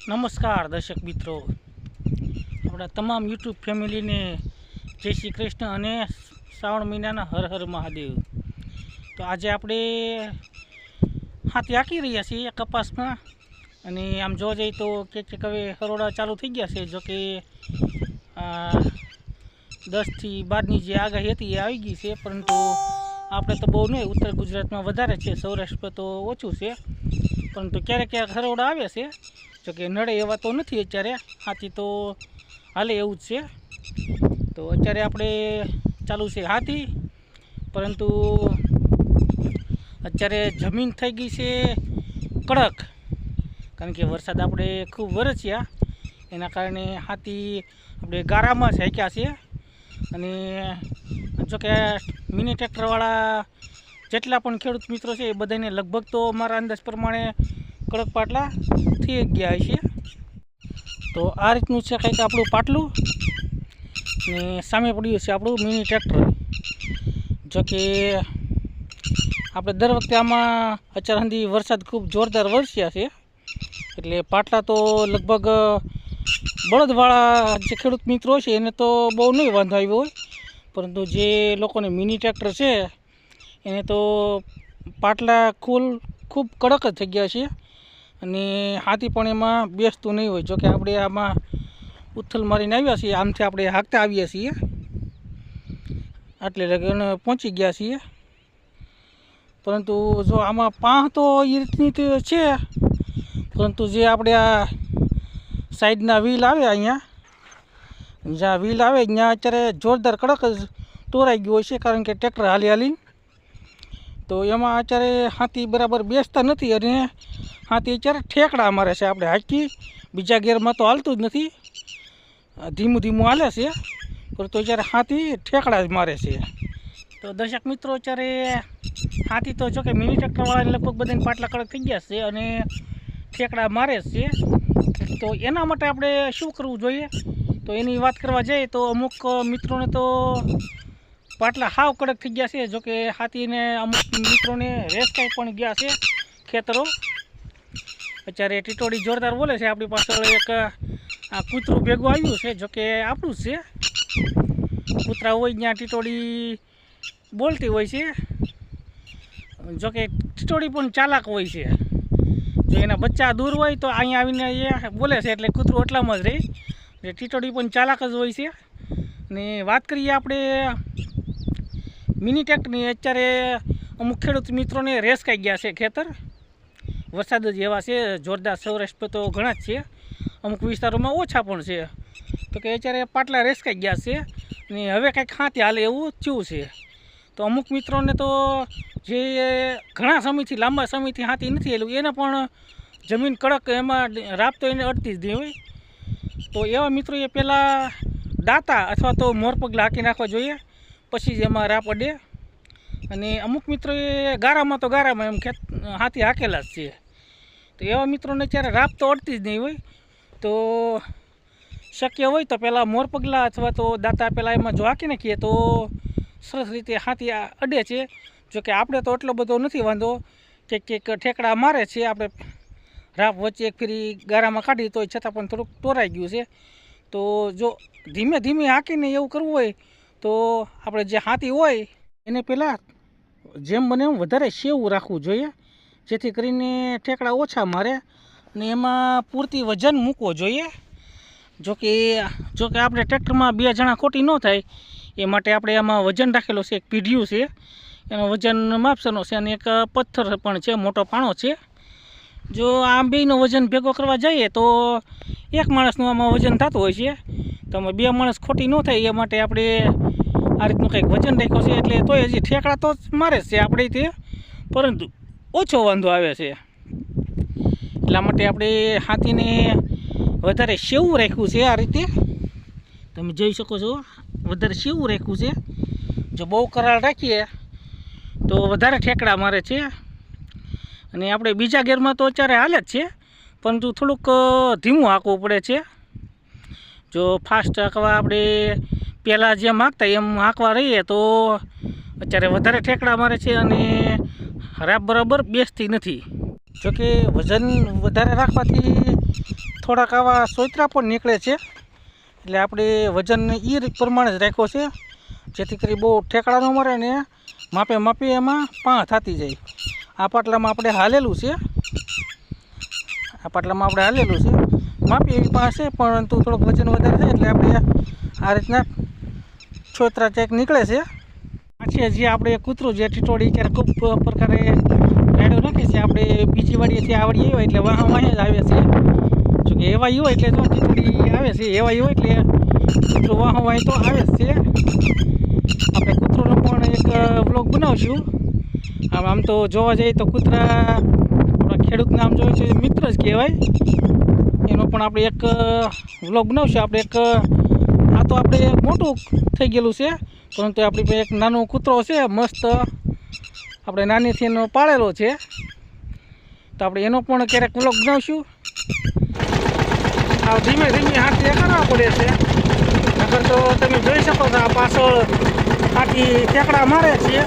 નમસ્કાર દર્શક મિત્રો. આપણા તમામ યુટ્યુબ ફેમિલીને જય શ્રી કૃષ્ણ અને શ્રાવણ મહિનાના હર હર મહાદેવ. તો આજે આપણે હાથી આંકી રહ્યા છીએ કપાસમાં. અને આમ જોવા જઈએ તો કે હવે હરોડા ચાલુ થઈ ગયા છે, જોકે દસથી બારની જે આગાહી હતી એ આવી ગઈ છે, પરંતુ આપણે તો બહુ નહીં, ઉત્તર ગુજરાતમાં વધારે છે, સૌરાષ્ટ્ર તો ઓછું છે. પરંતુ ક્યારેક ક્યારેક હરોડા આવે છે. જોકે નડે એવા તો નથી અત્યારે. હાથી તો હાલે એવું જ છે. તો અત્યારે આપણે ચાલુ છે હાથી. પરંતુ અત્યારે જમીન થઈ ગઈ છે કડક. કારણ કે વરસાદ આપણે ખૂબ વરસ્યા. એના કારણે હાથી આપણે ગારામાં શેક્યા છે. અને જોકે મિની ટ્રેક્ટરવાળા જેટલા પણ ખેડૂત મિત્રો છે એ બધાને લગભગ તો મારા અંદાજ પ્રમાણે કડક પાટલા થઈ ગયા છે તો આ રીતનું છે કંઈક આપણું પાટલું ને સામે પડ્યું છે આપણું મિની ટ્રેક્ટર. જો કે આપણે દર વખતે આમાં અત્યાર સુધી વરસાદ ખૂબ જોરદાર વરસ્યા છે. એટલે પાટલા તો લગભગ બળદવાળા જે ખેડૂત મિત્રો છે એને તો બહુ નહીં વાંધો આવ્યો હોય. પરંતુ જે લોકોને મિની ટ્રેક્ટર છે, એને તો પાટલા કુલ ખૂબ કડક જ થઈ ગયા છે. અને હાથી પણ એમાં બેસતું નહીં હોય. જોકે આપણે આમાં ઉથલ મારીને આવ્યા છીએ. આમથી આપણે હાંકતા આવીએ છીએ. આટલે લગન પહોંચી ગયા છીએ. પરંતુ જો આમાં પાંહ તો એ રીતની છે. પરંતુ જે આપણે આ સાઈડના વ્હીલ આવે અહીંયા, જ્યાં વ્હીલ આવે ત્યાં અત્યારે જોરદાર કડક જ તોરાઈ ગયું હોય છે, કારણ કે ટ્રેક્ટર હાલી હાલી તો એમાં અત્યારે હાથી બરાબર બેસતા નથી અને હાથી અત્યારે ઠેકડા મારે છે આપણે હાકી બીજા ગેરમાં તો હાલતું જ નથી. ધીમું ધીમું હાલે છે. પરંતુ અત્યારે હાથી ઠેકડા જ મારે છે. તો દર્શક મિત્રો, અત્યારે હાથી તો જોકે મિની ટ્રેક્ટરવાળાને લગભગ બધાને પાટલા કડક થઈ ગયા છે અને ઠેકડા મારે છે. તો એના માટે આપણે શું કરવું જોઈએ? તો એની વાત કરવા જઈએ તો અમુક મિત્રોને તો પાટલા હાવ કડક થઈ ગયા છે. જોકે હાથીને અમુક મિત્રોને રેસકાઈ પણ ગયા છે ખેતરો. અત્યારે ટીટોડી જોરદાર બોલે છે. આપણી પાછળ એક આ કૂતરું ભેગું આવ્યું છે જોકે આપણું જ છે. કૂતરા હોય ત્યાં ટીટોડી બોલતી હોય છે. જોકે ટીટોડી પણ ચાલાક હોય છે. જો એના બચ્ચા દૂર હોય તો અહીંયા આવીને એ બોલે છે, એટલે કૂતરું એટલામાં જ રહે. એટલે ટીટોડી પણ ચાલાક જ હોય છે. ને વાત કરીએ આપણે મિની ટ્રેક્ટરની અત્યારે અમુક ખેડૂત મિત્રોને રેસ કાઈ ગયા છે ખેતર. વરસાદ જ એવા છે, જોરદાર સૌરાષ્ટ્ર તો ઘણા જ છે. અમુક વિસ્તારોમાં ઓછા પણ છે. તો કે અત્યારે પાટલા રેસકાઈ ગયા છે ને હવે કાંઈક ખાંતી હાલે એવું થયું છે. તો અમુક મિત્રોને તો જે ઘણા સમયથી, લાંબા સમયથી હાથી નથી એલું એને પણ જમીન કડક એમાં રાપ તો એને અડતી જ નહીં હોય. તો એવા મિત્રોએ પહેલાં દાતા અથવા તો મોર પગલા હાંકી નાખવા જોઈએ, પછી જ એમાં રાપ અડે. અને અમુક મિત્રોએ ગારામાં તો ગારામાં એમ ખેત હાથી હાકેલા જ છે. તો એવા મિત્રોને ત્યારે રાપ તો અડતી જ નહીં હોય. તો શક્ય હોય તો પહેલાં મોર પગલા અથવા તો દાતા પહેલાં એમાં જો હાંકી નાખીએ તો સરસ રીતે હાથી અડે છે. જોકે આપણે તો એટલો બધો નથી વાંધો કે કંઈક ઠેકડા મારે છે આપણે રાપ વચ્ચે એક ફેરી ગારામાં કાઢી તો છતાં પણ થોડુંક તોરાઈ ગયું છે. તો જો ધીમે ધીમે હાંકીને એવું કરવું હોય તો આપણે જે હાથી હોય એને પહેલાં જેમ બને એમ વધારે સેવું રાખવું જોઈએ. જેથી કરીને ઠેકડા ઓછા મારે અને એમાં પૂરતી વજન મૂકવો જોઈએ. જોકે જોકે આપણે ટ્રેક્ટરમાં બે જણા ખોટી ન થાય, એ માટે આપણે એમાં વજન રાખેલો છે, એક પીઢિયું છે. એનો વજન માપસરનો છે અને એક પથ્થર પણ છે, મોટો પાણો છે. જો આમ બેનો વજન ભેગો કરવા જઈએ તો એક માણસનું આમાં વજન થતું હોય છે. તો બે માણસ ખોટી ન થાય, એ માટે આપણે આ રીતનું કંઈક વજન રાખ્યું છે. એટલે તોય હજી ઠેકડા તો મારે જ છે આપણે તે. પરંતુ ઓછો વાંધો આવે છે. એટલા માટે આપણે હાથીને વધારે સેવું રાખ્યું છે આ રીતે. તમે જોઈ શકો છો, વધારે સેવું રાખ્યું છે. જો બહુ કરાળ રાખીએ તો વધારે ઠેકડા મારે છે. અને આપણે બીજા ગેરમાં તો અત્યારે હાલે જ છે, પરંતુ થોડુંક ધીમું હાંકવું પડે છે. જો ફાસ્ટ હાંકવા આપણે પહેલાં જેમ હાંકતા એમ હાંકવા રહીએ તો અત્યારે વધારે ઠેકડા મારે છે અને રાબ બરાબર બેસતી નથી. જોકે વજન વધારે રાખવાથી થોડાક આવા સોયત્રા પણ નીકળે છે. એટલે આપણે વજન એ પ્રમાણે જ રાખ્યો છે, જેથી કરી બહુ ઠેકડા ન મરે ને માપે માપે એમાં પાં થતી જાય. આ પાટલામાં આપણે હાલેલું છે. આ પાટલામાં આપણે હાલેલું છે. માપી એવી પાં છે, પરંતુ થોડુંક વજન વધારે છે, એટલે આપણે આ રીતના છોતરા ચેક નીકળે છે. છે, જે આપણે કૂતરું જે ટીટોડી ક્યારે ખૂબ પ્રકારે રેડો નાખે છે, આપણે બીજી વાડીએથી આવડી હોય એટલે વાહ વાહ જ આવે છે. જો કે એવા હોય એટલે જો ટીટોડી આવે છે એવા હોય એટલે કૂતરું વાહ વાહ તો આવે જ છે. આપણે કૂતરોનો પણ એક બ્લોગ બનાવશું. આમ આમ તો જોવા જઈએ તો કૂતરા ખેડૂતને આમ જોઈએ છે, મિત્ર જ કહેવાય. એનો પણ આપણે એક વ્લોગ બનાવશું. આપણે એક આ તો આપણે મોટું થઈ ગયેલું છે. પરંતુ આપણી પાસે એક નાનો કૂતરો છે, મસ્ત. આપણે નાનીથી એનો પાળેલો છે. તો આપણે એનો પણ ક્યારેક વ્લોગ બનાવશું. આ ધીમે ધીમે હાથી કરવા પડે છે. નગર તો તમે જોઈ શકો છો, આ પાછળ હાથી ટેકડા મારે છે.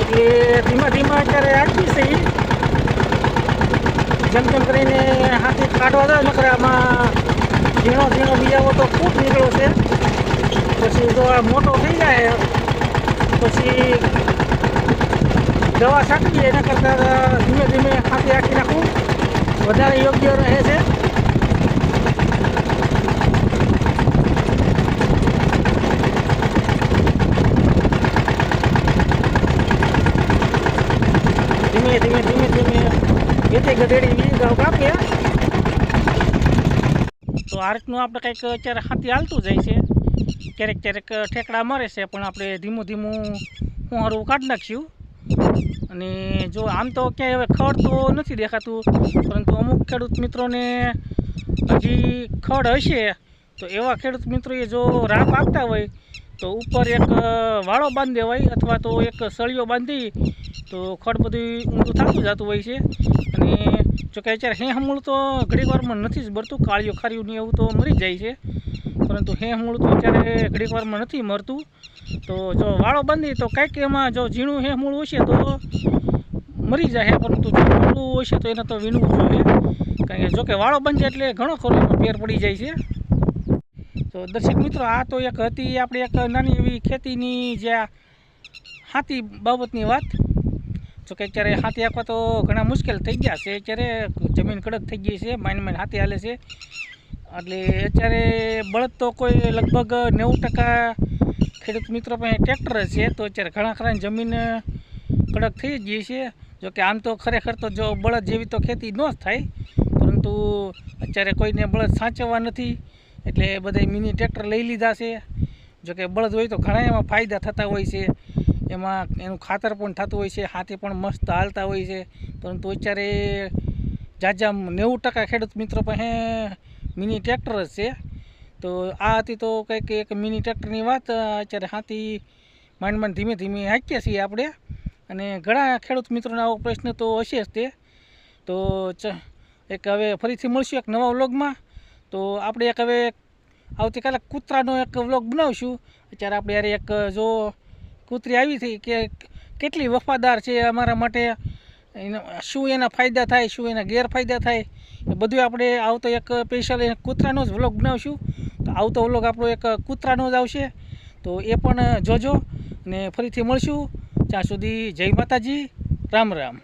એટલે ધીમા ધીમા અત્યારે આટલી છે. જેમ તેમ કરીને હાથી કાઢવા જાય, નકર આમાં ઝીણો ઝીણો બિયાવો તો ખૂબ નીકળ્યો છે. પછી જો આ મોટો થઈ જાય, પછી દવા છાંટીએ એના કરતાં ધીમે ધીમે હાથી આખી નાખવું વધારે યોગ્ય રહે છે. ધીમે ધીમે ધીમે ધીમે ગેતે ગધેડી વી ગાવ કાપીએ. તો આ રીતનું આપણે કંઈક અત્યારે હાથી હાલતું જાય છે. ક્યારેક ક્યારેક ઠેકડા મરે છે, પણ આપણે ધીમું ધીમું હું હારું કાઢી નાખ્યું. અને જો આમ તો ક્યાંય હવે ખડ તો નથી દેખાતું, પરંતુ અમુક ખેડૂત મિત્રોને હજી ખડ હશે, તો એવા ખેડૂત મિત્રોએ જો રાપ આપતા હોય, તો ઉપર એક વાળો બાંધી દેવાય અથવા તો એક સળિયો બાંધી, તો ખડ બધું ઊંધું થતું જતું હોય છે. અને જોકે અત્યારે હે હમૂળ તો ઘડીક વારમાં નથી જ ભરતું કાળિયું ખાર્યું ને એવું તો મરી જાય છે. પરંતુ હે હમૂળ તો અત્યારે ઘડીક વારમાં નથી મરતું. તો જો વાળો બાંધી તો કંઈક એમાં જો ઝીણું હે હમૂળ હશે તો મરી જાય પરંતુ મોટું હશે તો એને તો વીણવું જોઈએ. કારણ કે જોકે વાળો બંધ એટલે ઘણો ખરો એનો ફેર પડી જાય છે. તો દર્શક મિત્રો, આ તો એક હતી આપણે એક નાની એવી ખેતીની જે હાથી બાબતની વાત. જો કે અત્યારે હાથી આપવા તો ઘણા મુશ્કેલ થઈ ગયા છે. અત્યારે જમીન કડક થઈ ગઈ છે, માઇન માઇન હાથી હાલે છે. એટલે અત્યારે બળદ તો કોઈ લગભગ નેવું ટકા ખેડૂત મિત્રો પાસે ટ્રેક્ટર છે, તો અત્યારે ઘણા ખરા જમીન કડક થઈ જ ગઈ છે. જો કે આમ તો ખરેખર તો જો બળદ જેવી તો ખેતી ન જ થાય, પરંતુ અત્યારે કોઈને બળદ સાચવવા નથી, એટલે બધા મિની ટ્રેક્ટર લઈ લીધા છે. જો કે બળદ હોય તો ઘણા એમાં ફાયદા થતા હોય છે. એમાં એનું ખાતર પણ થતું હોય છે, હાથી પણ મસ્ત હાલતા હોય છે. પરંતુ અત્યારે જાજા નેવું ટકા ખેડૂત મિત્રો પાસે મિની ટ્રેક્ટર જ છે. તો આ હતી તો કંઈક એક મિની ટ્રેક્ટરની વાત. અત્યારે હાથી માંડ માંડ ધીમે ધીમે હાંકીએ છીએ આપણે. અને ઘણા ખેડૂત મિત્રોને આવો પ્રશ્ન તો હશે જ તે. તો એક હવે ફરીથી મળશું એક નવા વ્લોગમાં. તો આપણે એક હવે આવતીકાલે કૂતરાનો એક વ્લોગ બનાવશું. અત્યારે આપણે યારે એક, જો કૂતરી આવી હતી કે કેટલી વફાદાર છે અમારા માટે શું એના ફાયદા થાય, શું એના ગેરફાયદા થાય, એ બધું આપણે આવતો એક સ્પેશિયલ કૂતરાનો જ વ્લોગ બનાવશું. તો આવતો વ્લોગ આપણો એક કૂતરાનો જ આવશે. તો એ પણ જોજો ને ફરીથી મળશું. ત્યાં સુધી જય માતાજી. રામ રામ.